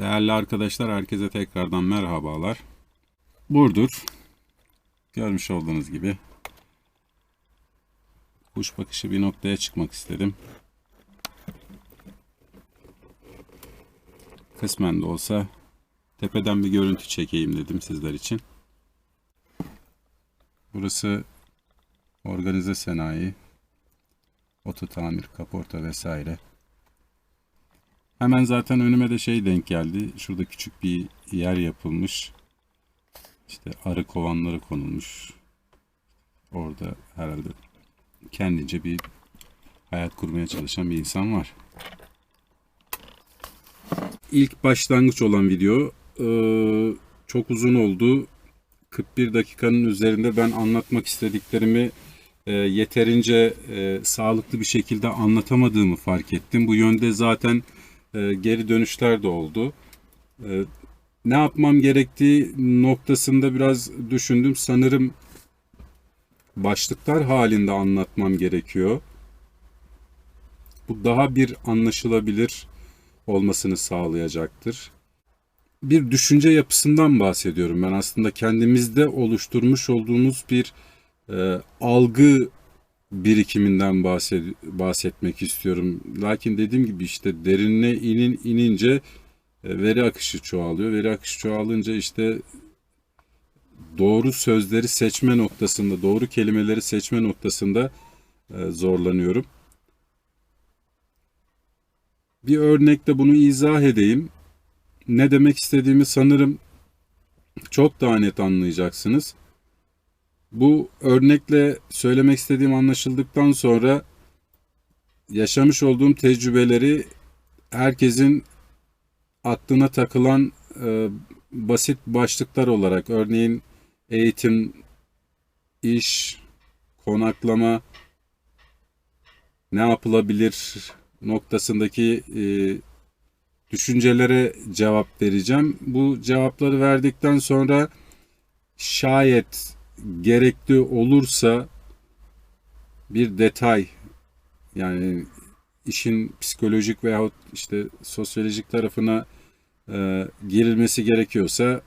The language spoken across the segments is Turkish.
Değerli arkadaşlar herkese tekrardan merhabalar. Burdur. Görmüş olduğunuz gibi kuş bakışı bir noktaya çıkmak istedim. Kısmen de olsa tepeden bir görüntü çekeyim dedim sizler için. Burası organize sanayi, oto tamir, kaporta vesaire. Hemen zaten önüme de şey denk geldi. Şurada küçük bir yer yapılmış. İşte arı kovanları konulmuş. Orada herhalde kendince bir hayat kurmaya çalışan bir insan var. İlk başlangıç olan video eee, çok uzun oldu. 41 dakikanın üzerinde ben anlatmak istediklerimi e, yeterince e, sağlıklı bir şekilde anlatamadığımı fark ettim. Bu yönde zaten e, geri dönüşler de oldu. E, ne yapmam gerektiği noktasında biraz düşündüm. Sanırım başlıklar halinde anlatmam gerekiyor. Bu daha bir anlaşılabilir olmasını sağlayacaktır. Bir düşünce yapısından bahsediyorum ben aslında kendimizde oluşturmuş olduğumuz bir e, algı birikiminden bahsed- bahsetmek istiyorum. Lakin dediğim gibi işte derinine inin inince e, veri akışı çoğalıyor. Veri akışı çoğalınca işte doğru sözleri seçme noktasında, doğru kelimeleri seçme noktasında e, zorlanıyorum. Bir örnekle bunu izah edeyim. Ne demek istediğimi sanırım çok daha net anlayacaksınız. Bu örnekle söylemek istediğim anlaşıldıktan sonra yaşamış olduğum tecrübeleri herkesin aklına takılan e, basit başlıklar olarak örneğin eğitim, iş, konaklama, ne yapılabilir noktasındaki e, düşüncelere cevap vereceğim. Bu cevapları verdikten sonra şayet gerekli olursa bir detay yani işin psikolojik veyahut işte sosyolojik tarafına e, girilmesi gerekiyorsa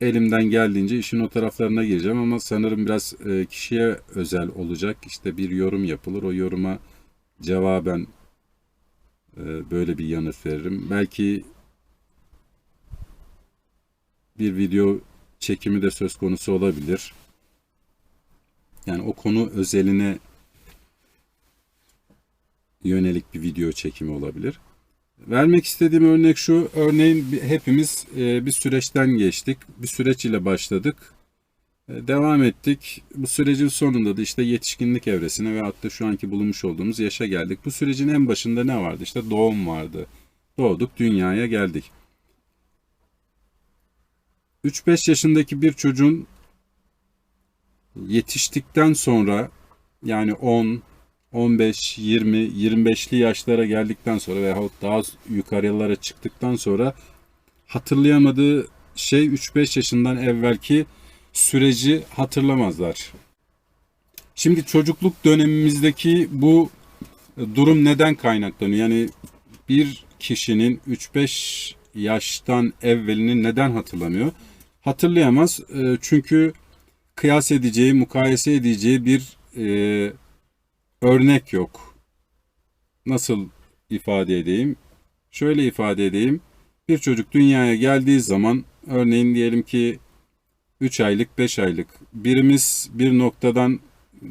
elimden geldiğince işin o taraflarına gireceğim ama sanırım biraz e, kişiye özel olacak. İşte bir yorum yapılır. O yoruma cevaben e, böyle bir yanıt veririm. Belki bir video çekimi de söz konusu olabilir. Yani o konu özeline yönelik bir video çekimi olabilir. Vermek istediğim örnek şu. Örneğin hepimiz e, bir süreçten geçtik. Bir süreç ile başladık. E, Devam ettik. Bu sürecin sonunda da işte yetişkinlik evresine ve hatta şu anki bulunmuş olduğumuz yaşa geldik. Bu sürecin en başında ne vardı? İşte doğum vardı. Doğduk, dünyaya geldik. 3-5 yaşındaki bir çocuğun yetiştikten sonra yani 10, 15, 20, 25'li yaşlara geldikten sonra veyahut daha yukarılara çıktıktan sonra hatırlayamadığı şey 3-5 yaşından evvelki süreci hatırlamazlar. Şimdi çocukluk dönemimizdeki bu durum neden kaynaklanıyor? Yani bir kişinin 3-5 yaştan evvelini neden hatırlamıyor? Hatırlayamaz e, çünkü kıyas edeceği, mukayese edeceği bir e, örnek yok. Nasıl ifade edeyim? Şöyle ifade edeyim. Bir çocuk dünyaya geldiği zaman örneğin diyelim ki 3 aylık, 5 aylık birimiz bir noktadan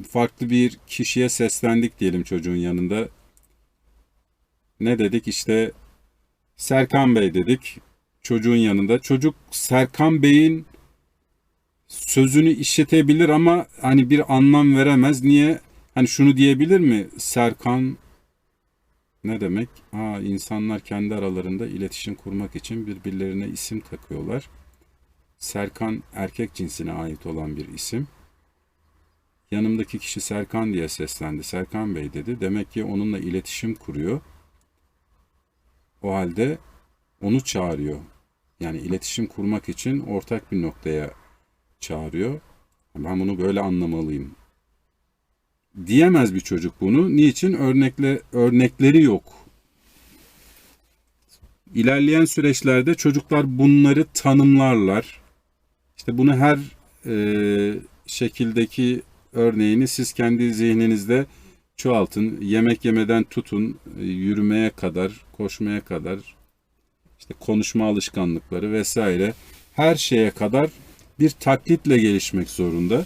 farklı bir kişiye seslendik diyelim çocuğun yanında. Ne dedik? İşte Serkan Bey dedik çocuğun yanında. Çocuk Serkan Bey'in sözünü işitebilir ama hani bir anlam veremez. Niye? Hani şunu diyebilir mi? Serkan ne demek? Ha, insanlar kendi aralarında iletişim kurmak için birbirlerine isim takıyorlar. Serkan erkek cinsine ait olan bir isim. Yanımdaki kişi Serkan diye seslendi. Serkan Bey dedi. Demek ki onunla iletişim kuruyor. O halde onu çağırıyor. Yani iletişim kurmak için ortak bir noktaya çağırıyor. Ben bunu böyle anlamalıyım. Diyemez bir çocuk bunu. Niçin? Örnekle örnekleri yok. İlerleyen süreçlerde çocuklar bunları tanımlarlar. İşte bunu her e, şekildeki örneğini siz kendi zihninizde çoğaltın. Yemek yemeden tutun, e, yürümeye kadar, koşmaya kadar, işte konuşma alışkanlıkları vesaire her şeye kadar bir taklitle gelişmek zorunda.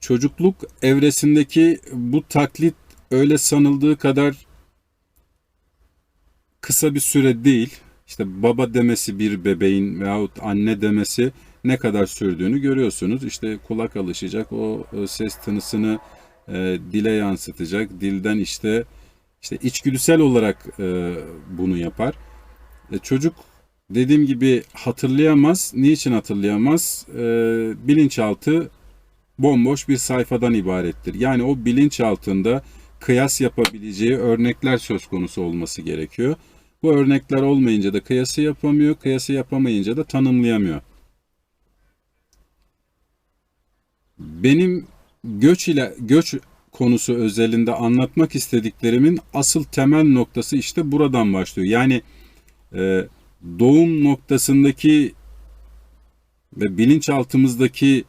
Çocukluk evresindeki bu taklit öyle sanıldığı kadar kısa bir süre değil. İşte baba demesi bir bebeğin veyahut anne demesi ne kadar sürdüğünü görüyorsunuz. İşte kulak alışacak, o e, ses tınısını e, dile yansıtacak, dilden işte işte içgüdüsel olarak e, bunu yapar. E, çocuk dediğim gibi hatırlayamaz. Niçin hatırlayamaz? E, bilinçaltı bomboş bir sayfadan ibarettir. Yani o bilinçaltında kıyas yapabileceği örnekler söz konusu olması gerekiyor. Bu örnekler olmayınca da kıyası yapamıyor, kıyası yapamayınca da tanımlayamıyor. Benim göç ile göç konusu özelinde anlatmak istediklerimin asıl temel noktası işte buradan başlıyor. Yani e, doğum noktasındaki ve bilinçaltımızdaki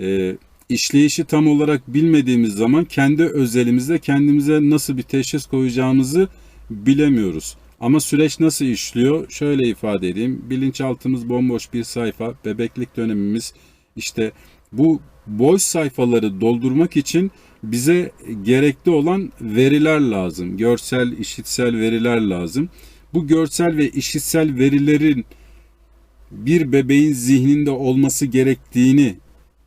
e, işleyişi tam olarak bilmediğimiz zaman kendi özelimizde kendimize nasıl bir teşhis koyacağımızı bilemiyoruz. Ama süreç nasıl işliyor? Şöyle ifade edeyim. Bilinçaltımız bomboş bir sayfa. Bebeklik dönemimiz işte bu boş sayfaları doldurmak için bize gerekli olan veriler lazım. Görsel, işitsel veriler lazım. Bu görsel ve işitsel verilerin bir bebeğin zihninde olması gerektiğini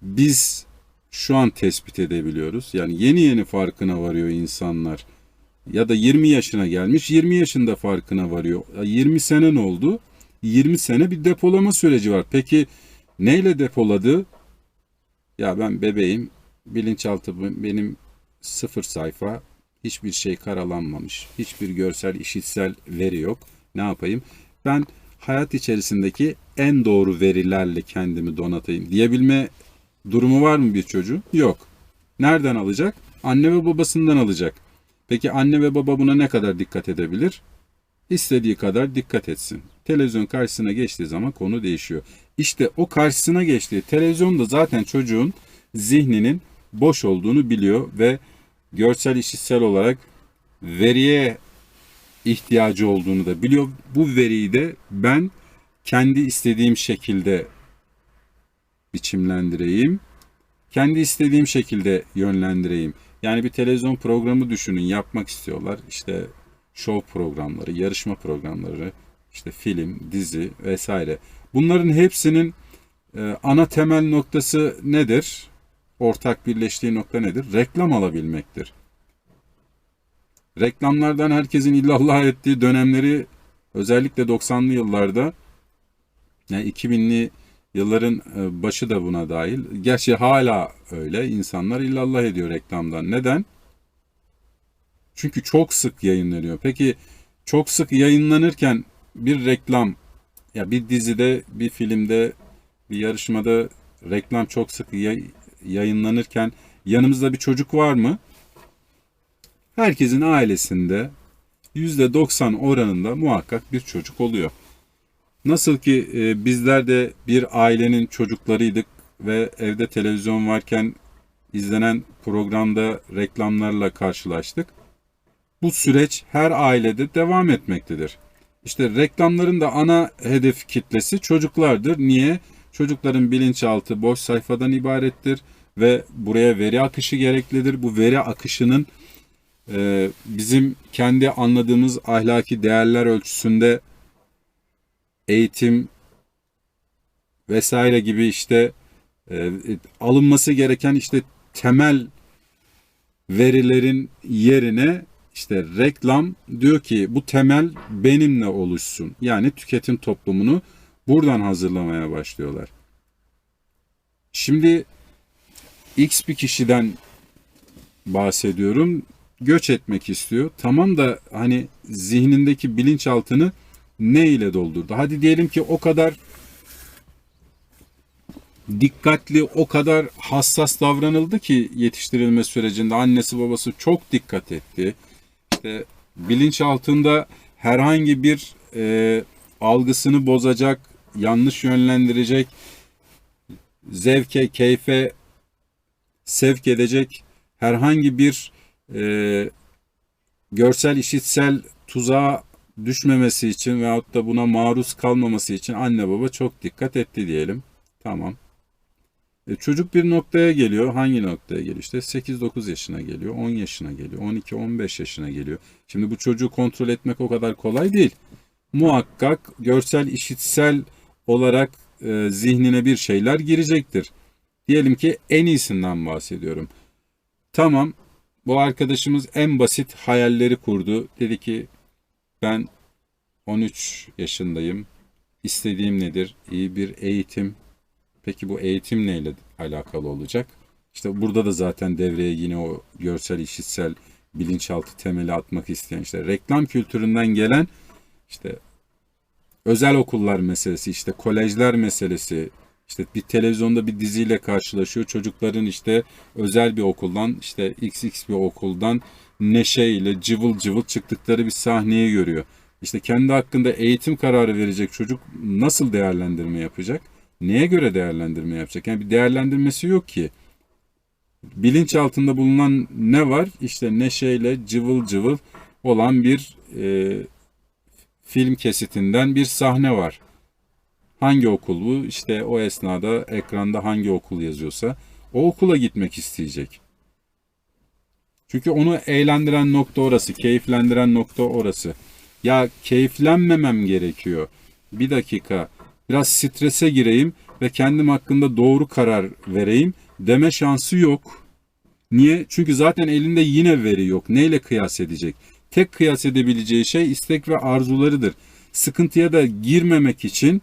biz şu an tespit edebiliyoruz. Yani yeni yeni farkına varıyor insanlar. Ya da 20 yaşına gelmiş, 20 yaşında farkına varıyor. 20 sene ne oldu? 20 sene bir depolama süreci var. Peki neyle depoladı? Ya ben bebeğim, bilinçaltı benim sıfır sayfa, hiçbir şey karalanmamış, hiçbir görsel, işitsel veri yok. Ne yapayım? Ben hayat içerisindeki en doğru verilerle kendimi donatayım diyebilme durumu var mı bir çocuğun? Yok. Nereden alacak? Anne ve babasından alacak. Peki anne ve baba buna ne kadar dikkat edebilir? İstediği kadar dikkat etsin. Televizyon karşısına geçtiği zaman konu değişiyor. İşte o karşısına geçtiği televizyonda zaten çocuğun zihninin boş olduğunu biliyor ve görsel işitsel olarak veriye ihtiyacı olduğunu da biliyor. Bu veriyi de ben kendi istediğim şekilde biçimlendireyim. Kendi istediğim şekilde yönlendireyim. Yani bir televizyon programı düşünün yapmak istiyorlar. İşte show programları, yarışma programları, işte film, dizi vesaire. Bunların hepsinin e, ana temel noktası nedir? Ortak birleştiği nokta nedir? Reklam alabilmektir. Reklamlardan herkesin illallah ettiği dönemleri özellikle 90'lı yıllarda yani 2000'li yılların e, başı da buna dahil. Gerçi hala öyle. insanlar illallah ediyor reklamdan. Neden? Çünkü çok sık yayınlanıyor. Peki çok sık yayınlanırken bir reklam ya bir dizide, bir filmde, bir yarışmada reklam çok sık yayınlanırken yanımızda bir çocuk var mı? Herkesin ailesinde %90 oranında muhakkak bir çocuk oluyor. Nasıl ki e, bizler de bir ailenin çocuklarıydık ve evde televizyon varken izlenen programda reklamlarla karşılaştık. Bu süreç her ailede devam etmektedir. İşte reklamların da ana hedef kitlesi çocuklardır. Niye? Çocukların bilinçaltı boş sayfadan ibarettir ve buraya veri akışı gereklidir. Bu veri akışının e, bizim kendi anladığımız ahlaki değerler ölçüsünde eğitim vesaire gibi işte e, alınması gereken işte temel verilerin yerine işte reklam diyor ki bu temel benimle oluşsun. Yani tüketim toplumunu buradan hazırlamaya başlıyorlar. Şimdi X bir kişiden bahsediyorum. Göç etmek istiyor. Tamam da hani zihnindeki bilinçaltını ne ile doldurdu? Hadi diyelim ki o kadar dikkatli, o kadar hassas davranıldı ki yetiştirilme sürecinde annesi babası çok dikkat etti. İşte bilinç altında herhangi bir e, algısını bozacak, yanlış yönlendirecek, zevke, keyfe sevk edecek herhangi bir e, görsel, işitsel tuzağa düşmemesi için veyahut da buna maruz kalmaması için anne baba çok dikkat etti diyelim. Tamam. E, çocuk bir noktaya geliyor. Hangi noktaya geliyor? İşte 8-9 yaşına geliyor, 10 yaşına geliyor, 12-15 yaşına geliyor. Şimdi bu çocuğu kontrol etmek o kadar kolay değil. Muhakkak görsel, işitsel olarak e, zihnine bir şeyler girecektir. Diyelim ki en iyisinden bahsediyorum. Tamam, bu arkadaşımız en basit hayalleri kurdu. Dedi ki ben 13 yaşındayım. İstediğim nedir? İyi bir eğitim. Peki bu eğitim neyle alakalı olacak? İşte burada da zaten devreye yine o görsel, işitsel, bilinçaltı temeli atmak isteyen işte reklam kültüründen gelen işte özel okullar meselesi, işte kolejler meselesi, işte bir televizyonda bir diziyle karşılaşıyor. Çocukların işte özel bir okuldan, işte XX bir okuldan neşeyle cıvıl cıvıl çıktıkları bir sahneyi görüyor. İşte kendi hakkında eğitim kararı verecek çocuk nasıl değerlendirme yapacak? Neye göre değerlendirme yapacak? Yani bir değerlendirmesi yok ki. Bilinç altında bulunan ne var? İşte neşeyle cıvıl cıvıl olan bir e, film kesitinden bir sahne var. Hangi okul bu? İşte o esnada ekranda hangi okul yazıyorsa o okula gitmek isteyecek. Çünkü onu eğlendiren nokta orası, keyiflendiren nokta orası. Ya keyiflenmemem gerekiyor. Bir dakika, biraz strese gireyim ve kendim hakkında doğru karar vereyim deme şansı yok. Niye? Çünkü zaten elinde yine veri yok. Neyle kıyas edecek? Tek kıyas edebileceği şey istek ve arzularıdır. Sıkıntıya da girmemek için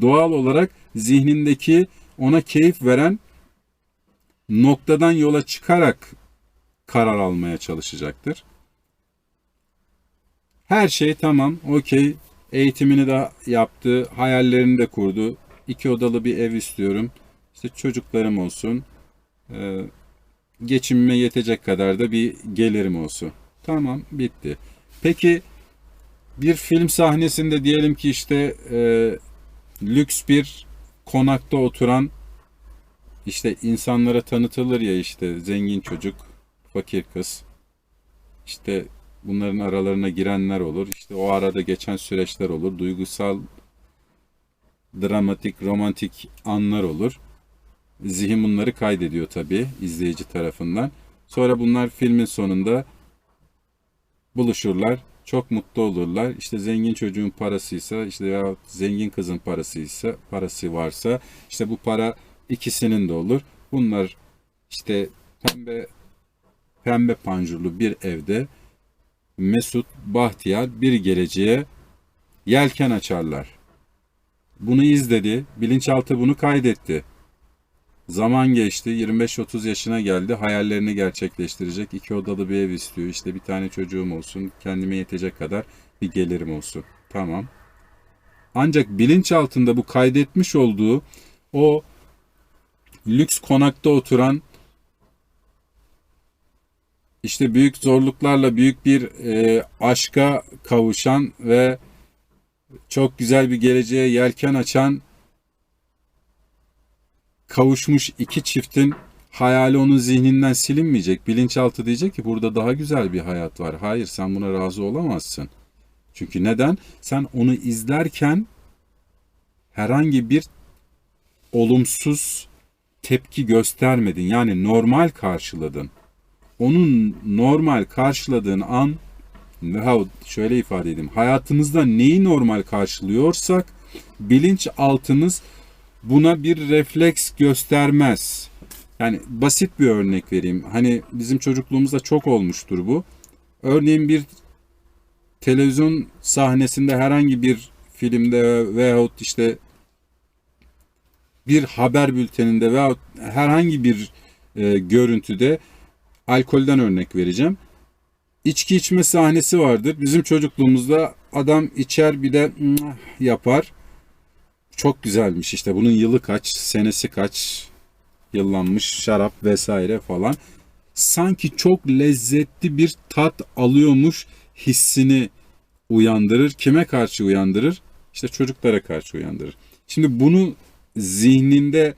doğal olarak zihnindeki ona keyif veren noktadan yola çıkarak karar almaya çalışacaktır. Her şey tamam, okey. Eğitimini de yaptı, hayallerini de kurdu. İki odalı bir ev istiyorum. İşte çocuklarım olsun. Ee, geçimime yetecek kadar da bir gelirim olsun. Tamam, bitti. Peki bir film sahnesinde diyelim ki işte e, lüks bir konakta oturan işte insanlara tanıtılır ya işte zengin çocuk, fakir kız. İşte bunların aralarına girenler olur. İşte o arada geçen süreçler olur. Duygusal, dramatik, romantik anlar olur. Zihin bunları kaydediyor tabii izleyici tarafından. Sonra bunlar filmin sonunda buluşurlar. Çok mutlu olurlar. İşte zengin çocuğun parasıysa işte veya zengin kızın parasıysa parası varsa işte bu para ikisinin de olur. Bunlar işte pembe pembe panjurlu bir evde mesut, bahtiyar bir geleceğe yelken açarlar. Bunu izledi, bilinçaltı bunu kaydetti. Zaman geçti, 25-30 yaşına geldi, hayallerini gerçekleştirecek. iki odalı bir ev istiyor, işte bir tane çocuğum olsun, kendime yetecek kadar bir gelirim olsun. Tamam. Ancak bilinçaltında bu kaydetmiş olduğu o lüks konakta oturan işte büyük zorluklarla büyük bir e, aşka kavuşan ve çok güzel bir geleceğe yelken açan kavuşmuş iki çiftin hayali onun zihninden silinmeyecek. Bilinçaltı diyecek ki burada daha güzel bir hayat var. Hayır sen buna razı olamazsın. Çünkü neden? Sen onu izlerken herhangi bir olumsuz tepki göstermedin. Yani normal karşıladın. Onun normal karşıladığın an veyahut şöyle ifade edeyim. Hayatınızda neyi normal karşılıyorsak bilinç altınız buna bir refleks göstermez. Yani basit bir örnek vereyim. Hani bizim çocukluğumuzda çok olmuştur bu. Örneğin bir televizyon sahnesinde herhangi bir filmde veyahut işte bir haber bülteninde veya herhangi bir e, görüntüde alkolden örnek vereceğim. İçki içme sahnesi vardır. Bizim çocukluğumuzda adam içer bir de yapar. Çok güzelmiş işte bunun yılı kaç, senesi kaç, yıllanmış şarap vesaire falan. Sanki çok lezzetli bir tat alıyormuş hissini uyandırır. Kime karşı uyandırır? İşte çocuklara karşı uyandırır. Şimdi bunu zihninde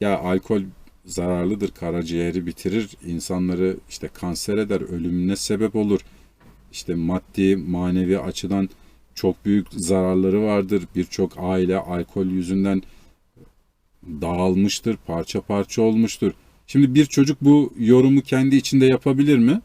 ya alkol zararlıdır, karaciğeri bitirir, insanları işte kanser eder, ölümüne sebep olur. İşte maddi, manevi açıdan çok büyük zararları vardır. Birçok aile alkol yüzünden dağılmıştır, parça parça olmuştur. Şimdi bir çocuk bu yorumu kendi içinde yapabilir mi?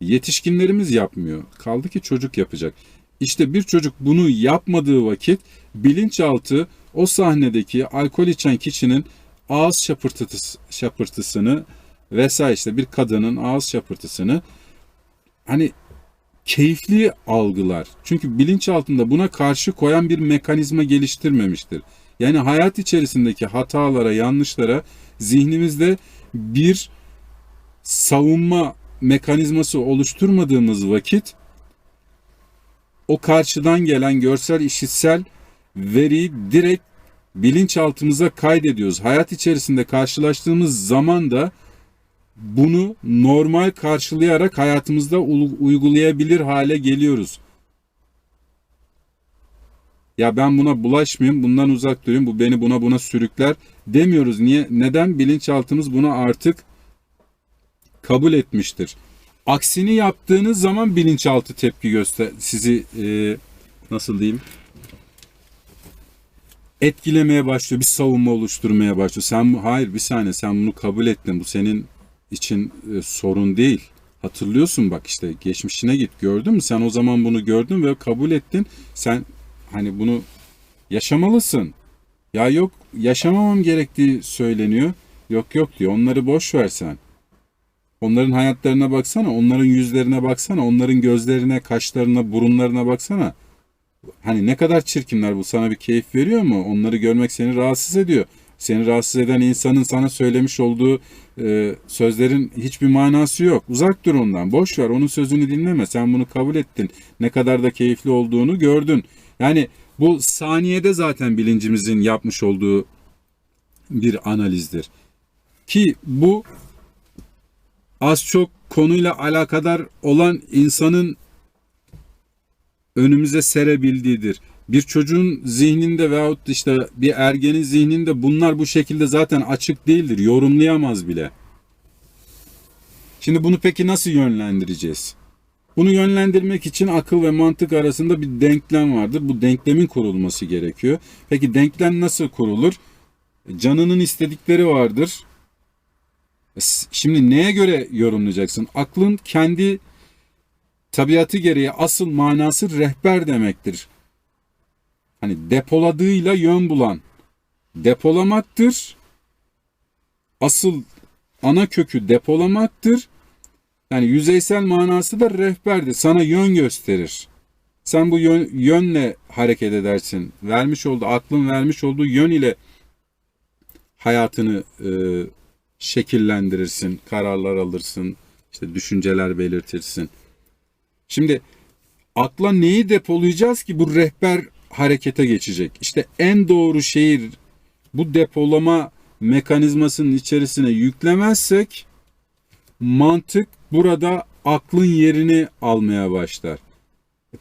Yetişkinlerimiz yapmıyor. Kaldı ki çocuk yapacak. İşte bir çocuk bunu yapmadığı vakit bilinçaltı o sahnedeki alkol içen kişinin ağız şapırtısı, şapırtısını vesaire işte bir kadının ağız şapırtısını hani keyifli algılar. Çünkü bilinçaltında buna karşı koyan bir mekanizma geliştirmemiştir. Yani hayat içerisindeki hatalara, yanlışlara zihnimizde bir savunma mekanizması oluşturmadığımız vakit o karşıdan gelen görsel işitsel veriyi direkt bilinçaltımıza kaydediyoruz. Hayat içerisinde karşılaştığımız zaman da bunu normal karşılayarak hayatımızda uygulayabilir hale geliyoruz. Ya ben buna bulaşmayayım, bundan uzak durayım, bu beni buna buna sürükler demiyoruz. Niye? Neden? Bilinçaltımız bunu artık kabul etmiştir. Aksini yaptığınız zaman bilinçaltı tepki göster sizi e, nasıl diyeyim etkilemeye başlıyor. Bir savunma oluşturmaya başlıyor. Sen hayır bir saniye sen bunu kabul ettin. Bu senin için e, sorun değil. Hatırlıyorsun bak işte geçmişine git gördün mü? Sen o zaman bunu gördün ve kabul ettin. Sen hani bunu yaşamalısın. Ya yok yaşamamam gerektiği söyleniyor. Yok yok diyor. Onları boş ver sen. Onların hayatlarına baksana, onların yüzlerine baksana, onların gözlerine, kaşlarına, burunlarına baksana. Hani ne kadar çirkinler bu sana bir keyif veriyor mu? Onları görmek seni rahatsız ediyor. Seni rahatsız eden insanın sana söylemiş olduğu e, sözlerin hiçbir manası yok. Uzak dur ondan. Boş ver. Onun sözünü dinleme. Sen bunu kabul ettin. Ne kadar da keyifli olduğunu gördün. Yani bu saniyede zaten bilincimizin yapmış olduğu bir analizdir. Ki bu az çok konuyla alakadar olan insanın önümüze serebildiğidir. Bir çocuğun zihninde veyahut işte bir ergenin zihninde bunlar bu şekilde zaten açık değildir. Yorumlayamaz bile. Şimdi bunu peki nasıl yönlendireceğiz? Bunu yönlendirmek için akıl ve mantık arasında bir denklem vardır. Bu denklemin kurulması gerekiyor. Peki denklem nasıl kurulur? Canının istedikleri vardır. Şimdi neye göre yorumlayacaksın? Aklın kendi tabiatı gereği asıl manası rehber demektir. Hani depoladığıyla yön bulan depolamaktır. Asıl ana kökü depolamaktır. Yani yüzeysel manası da rehberdir. Sana yön gösterir. Sen bu yön, yönle hareket edersin. Vermiş olduğu, aklın vermiş olduğu yön ile hayatını e, şekillendirirsin, kararlar alırsın, işte düşünceler belirtirsin. Şimdi akla neyi depolayacağız ki bu rehber harekete geçecek? İşte en doğru şehir bu depolama mekanizmasının içerisine yüklemezsek mantık burada aklın yerini almaya başlar.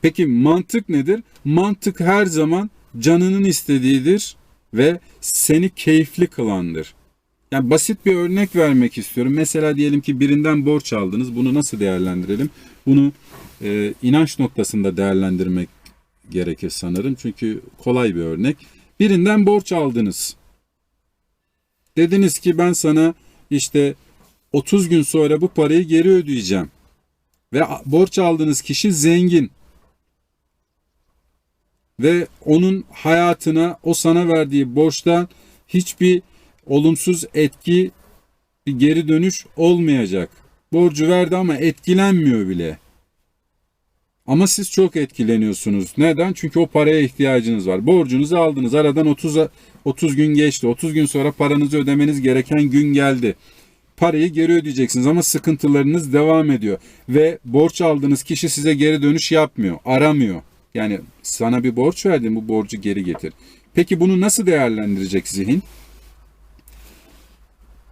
Peki mantık nedir? Mantık her zaman canının istediğidir ve seni keyifli kılandır. Yani basit bir örnek vermek istiyorum. Mesela diyelim ki birinden borç aldınız. Bunu nasıl değerlendirelim? Bunu e, inanç noktasında değerlendirmek gerekir sanırım. Çünkü kolay bir örnek. Birinden borç aldınız. Dediniz ki ben sana işte 30 gün sonra bu parayı geri ödeyeceğim. Ve borç aldığınız kişi zengin. Ve onun hayatına o sana verdiği borçtan hiçbir olumsuz etki, bir geri dönüş olmayacak. Borcu verdi ama etkilenmiyor bile. Ama siz çok etkileniyorsunuz. Neden? Çünkü o paraya ihtiyacınız var. Borcunuzu aldınız. Aradan 30 30 gün geçti. 30 gün sonra paranızı ödemeniz gereken gün geldi. Parayı geri ödeyeceksiniz ama sıkıntılarınız devam ediyor ve borç aldığınız kişi size geri dönüş yapmıyor, aramıyor. Yani sana bir borç verdim bu borcu geri getir. Peki bunu nasıl değerlendirecek zihin?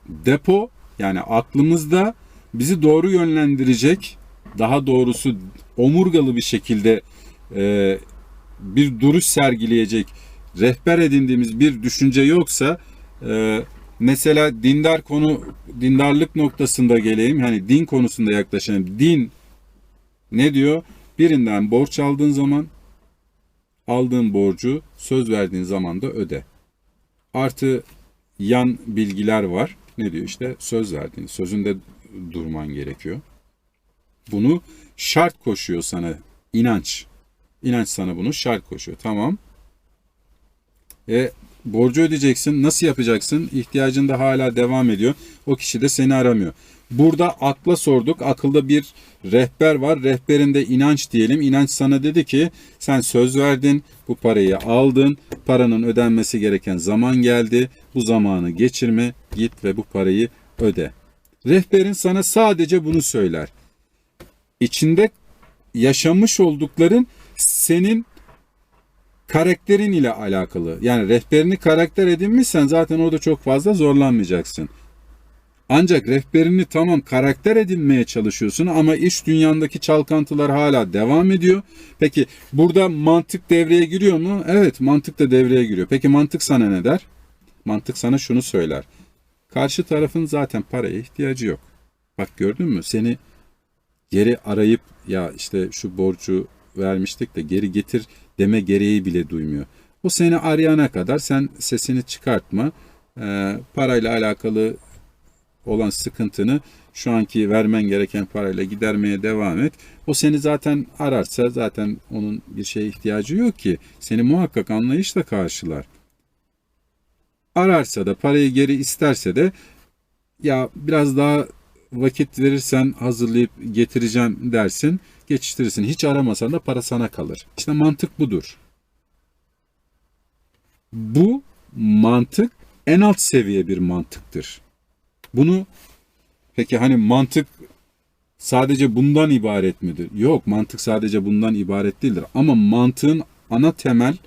Depo yani aklımızda bizi doğru yönlendirecek, daha doğrusu omurgalı bir şekilde e, bir duruş sergileyecek rehber edindiğimiz bir düşünce yoksa e, mesela dindar konu dindarlık noktasında geleyim. Hani din konusunda yaklaşayım. Din ne diyor? Birinden borç aldığın zaman aldığın borcu söz verdiğin zaman da öde. Artı yan bilgiler var. Ne diyor işte? Söz verdiğin sözünde durman gerekiyor bunu şart koşuyor sana inanç İnanç sana bunu şart koşuyor. Tamam. E, borcu ödeyeceksin. Nasıl yapacaksın? İhtiyacın da hala devam ediyor. O kişi de seni aramıyor. Burada akla sorduk. Akılda bir rehber var. Rehberinde inanç diyelim. İnanç sana dedi ki sen söz verdin. Bu parayı aldın. Paranın ödenmesi gereken zaman geldi. Bu zamanı geçirme. Git ve bu parayı öde. Rehberin sana sadece bunu söyler. İçinde yaşamış oldukların senin karakterin ile alakalı. Yani rehberini karakter edinmişsen zaten orada çok fazla zorlanmayacaksın. Ancak rehberini tamam karakter edinmeye çalışıyorsun ama iş dünyandaki çalkantılar hala devam ediyor. Peki burada mantık devreye giriyor mu? Evet mantık da devreye giriyor. Peki mantık sana ne der? Mantık sana şunu söyler. Karşı tarafın zaten paraya ihtiyacı yok. Bak gördün mü? Seni geri arayıp ya işte şu borcu vermiştik de geri getir deme gereği bile duymuyor. O seni arayana kadar sen sesini çıkartma. E, parayla alakalı olan sıkıntını şu anki vermen gereken parayla gidermeye devam et. O seni zaten ararsa zaten onun bir şeye ihtiyacı yok ki. Seni muhakkak anlayışla karşılar. Ararsa da parayı geri isterse de ya biraz daha vakit verirsen hazırlayıp getireceğim dersin geçiştirirsin. Hiç aramasan da para sana kalır. İşte mantık budur. Bu mantık en alt seviye bir mantıktır. Bunu peki hani mantık sadece bundan ibaret midir? Yok mantık sadece bundan ibaret değildir. Ama mantığın ana temel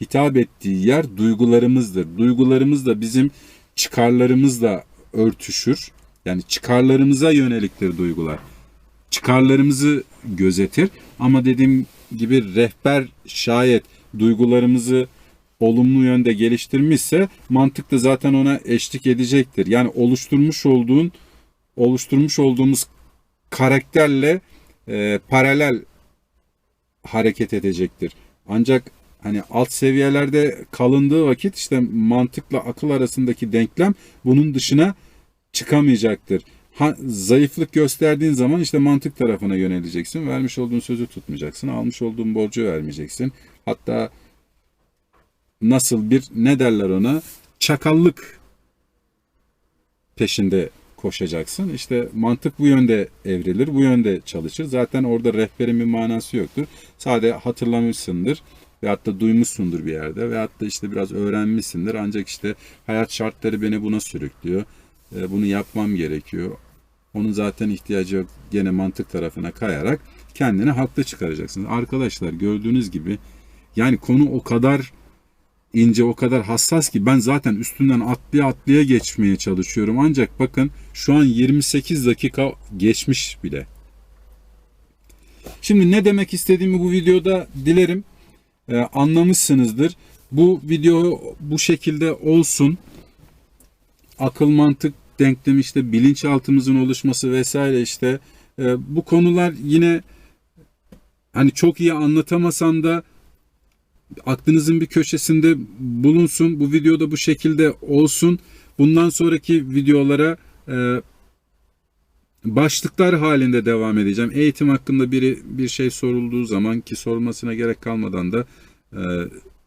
hitap ettiği yer duygularımızdır. Duygularımız da bizim çıkarlarımızla örtüşür. Yani çıkarlarımıza yöneliktir duygular çıkarlarımızı gözetir. Ama dediğim gibi rehber şayet duygularımızı olumlu yönde geliştirmişse mantık da zaten ona eşlik edecektir. Yani oluşturmuş olduğun oluşturmuş olduğumuz karakterle e, paralel hareket edecektir. Ancak hani alt seviyelerde kalındığı vakit işte mantıkla akıl arasındaki denklem bunun dışına çıkamayacaktır. Ha, zayıflık gösterdiğin zaman işte mantık tarafına yöneleceksin. Vermiş olduğun sözü tutmayacaksın. Almış olduğun borcu vermeyeceksin. Hatta nasıl bir ne derler ona çakallık peşinde koşacaksın. İşte mantık bu yönde evrilir, bu yönde çalışır. Zaten orada rehberin bir manası yoktur. Sadece hatırlamışsındır veyahut da duymuşsundur bir yerde veyahut da işte biraz öğrenmişsindir. Ancak işte hayat şartları beni buna sürüklüyor. E, bunu yapmam gerekiyor. Onun zaten ihtiyacı yok. Gene mantık tarafına kayarak kendini haklı çıkaracaksınız. Arkadaşlar gördüğünüz gibi yani konu o kadar ince, o kadar hassas ki ben zaten üstünden atlaya atlaya geçmeye çalışıyorum. Ancak bakın şu an 28 dakika geçmiş bile. Şimdi ne demek istediğimi bu videoda dilerim e, anlamışsınızdır. Bu video bu şekilde olsun. Akıl mantık denklemi işte bilinçaltımızın oluşması vesaire işte e, bu konular yine hani çok iyi anlatamasam da aklınızın bir köşesinde bulunsun. Bu videoda bu şekilde olsun. Bundan sonraki videolara e, başlıklar halinde devam edeceğim. Eğitim hakkında biri bir şey sorulduğu zaman ki sormasına gerek kalmadan da e,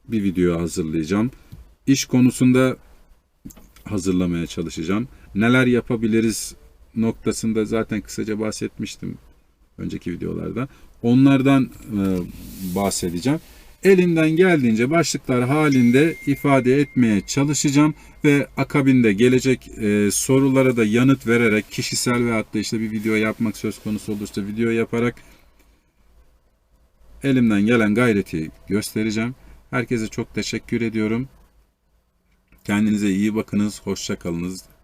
bir video hazırlayacağım. İş konusunda hazırlamaya çalışacağım. Neler yapabiliriz noktasında zaten kısaca bahsetmiştim önceki videolarda. Onlardan e, bahsedeceğim. Elimden geldiğince başlıklar halinde ifade etmeye çalışacağım ve akabinde gelecek e, sorulara da yanıt vererek kişisel ve hatta işte bir video yapmak söz konusu olursa video yaparak elimden gelen gayreti göstereceğim. Herkese çok teşekkür ediyorum. Kendinize iyi bakınız, hoşça kalınız.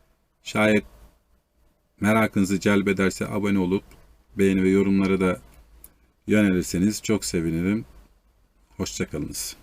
Şayet merakınızı celbederse abone olup beğeni ve yorumlara da yönelirseniz çok sevinirim. Hoşçakalınız.